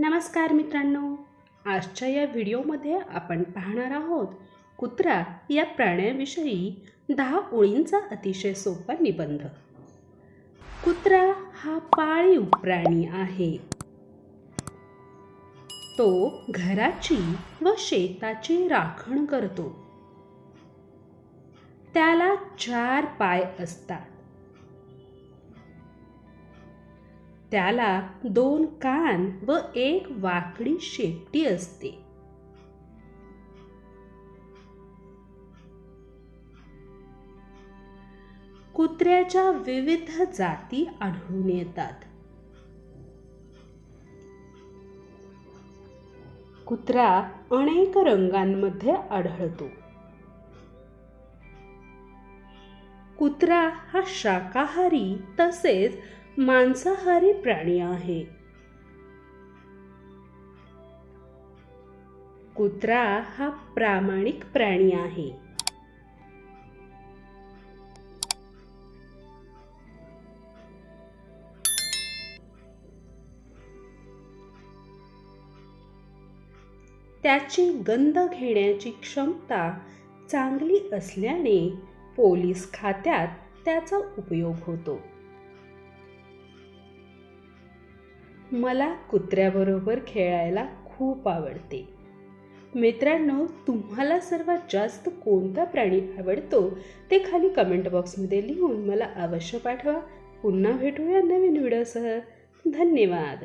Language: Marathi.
नमस्कार मित्रांनो. आजच्या या व्हिडिओमध्ये आपण पाहणार आहोत कुत्रा या प्राण्याविषयी दहा ओळींचा अतिशय सोपा निबंध. कुत्रा हा पाळीव प्राणी आहे. तो घराची व शेताची राखण करतो. त्याला चार पाय असतात. त्याला दोन कान व एक वाकडी शेपटी असते. कुत्र्याच्या विविध जाती आढळून येतात. कुत्रा अनेक रंगांमध्ये आढळतो. कुत्रा हा शाकाहारी तसेच मांसाहारी प्राणी आहे. कुत्रा हा प्रामाणिक प्राणी आहे. त्याची गंध घेण्याची क्षमता चांगली असल्याने पोलीस खात्यात त्याचा उपयोग होतो. मला कुत्र्याबरोबर खेळायला खूप आवडते. मित्रांनो तुम्हाला सर्वात जास्त कोणता प्राणी आवडतो? ते खाली कमेंट बॉक्समध्ये लिहून मला अवश्य पाठवा. पुन्हा भेटूया नवीन व्हिडिओसह धन्यवाद.